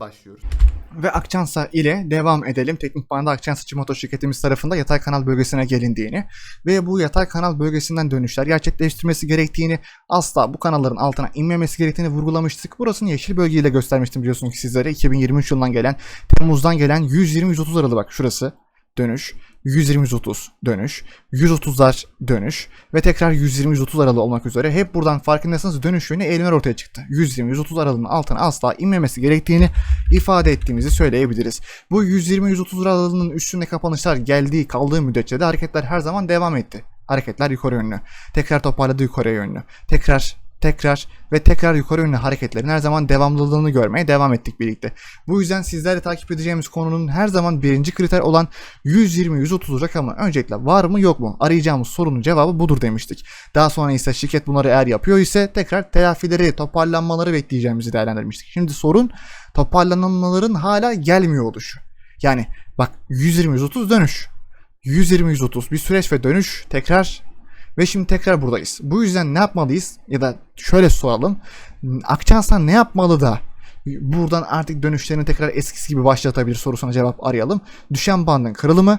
başlıyoruz. Ve Akçansa ile devam edelim. Teknik Banda Akçansa Çimoto şirketimiz tarafında yatay kanal bölgesine gelindiğini ve bu yatay kanal bölgesinden dönüşler gerçekleştirmesi gerektiğini, asla bu kanalların altına inmemesi gerektiğini vurgulamıştık. Burasını yeşil bölgeyle göstermiştim biliyorsunuz ki sizlere. 2023 yılından gelen, Temmuz'dan gelen 120-130 aralı bak şurası dönüş. 120-130 dönüş, 130'lar dönüş ve tekrar 120-130 aralığı olmak üzere hep buradan farkındaysanız dönüş yönü eğilimler ortaya çıktı. 120-130 aralığının altına asla inmemesi gerektiğini ifade ettiğimizi söyleyebiliriz. Bu 120-130 aralığının üstünde kapanışlar geldiği kaldığı müddetçe de hareketler her zaman devam etti. Hareketler yukarı yönlü. Tekrar toparladı yukarı yönlü. Tekrar tekrar ve tekrar yukarı yönlü hareketlerin her zaman devamlılığını görmeye devam ettik birlikte. Bu yüzden sizlerle takip edeceğimiz konunun her zaman birinci kriter olan 120-130 rakamı öncelikle var mı yok mu? Arayacağımız sorunun cevabı budur demiştik. Daha sonra ise şirket bunları eğer yapıyor ise tekrar telafileri, toparlanmaları bekleyeceğimizi değerlendirmiştik. Şimdi sorun toparlanmaların hala gelmiyor oluşu. Yani bak 120-130 dönüş. 120-130 bir süreç ve dönüş tekrar ve şimdi tekrar buradayız. Bu yüzden ne yapmalıyız? Ya da şöyle soralım. Akçanslan ne yapmalı da buradan artık dönüşlerini tekrar eskisi gibi başlatabilir sorusuna cevap arayalım. Düşen bandın kırılımı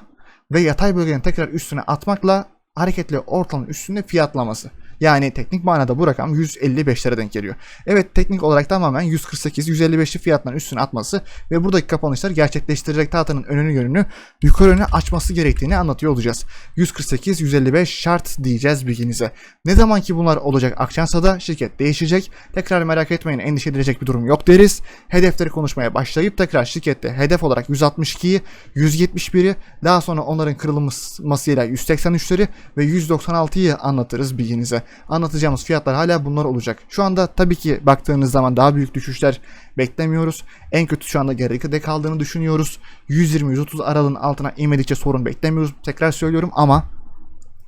ve yatay bölgenin tekrar üstüne atmakla hareketli ortalığın üstünde fiyatlaması. Yani teknik manada bu rakam 155'lere denk geliyor. Evet teknik olarak tamamen 148-155'li fiyatların üstüne atması ve buradaki kapanışlar gerçekleştirerek tahtanın önünü yönünü yukarı yöne açması gerektiğini anlatıyor olacağız. 148-155 şart diyeceğiz bilginize. Ne zaman ki bunlar olacak Akçansa'da şirket değişecek. Tekrar merak etmeyin endişe edilecek bir durum yok deriz. Hedefleri konuşmaya başlayıp tekrar şirkette hedef olarak 162'yi, 171'i daha sonra onların kırılmasıyla 183'leri ve 196'yı anlatırız bilginize anlatacağımız fiyatlar hala bunlar olacak. Şu anda tabii ki baktığınız zaman daha büyük düşüşler beklemiyoruz. En kötü şu anda geride kaldığını düşünüyoruz. 120-130 aralığın altına inmedikçe sorun beklemiyoruz. Tekrar söylüyorum ama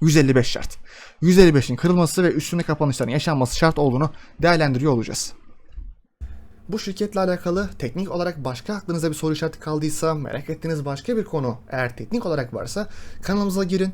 155 şart. 155'in kırılması ve üstüne kapanışların yaşanması şart olduğunu değerlendiriyor olacağız. Bu şirketle alakalı teknik olarak başka aklınıza bir soru işareti kaldıysa, merak ettiğiniz başka bir konu eğer teknik olarak varsa kanalımıza girin,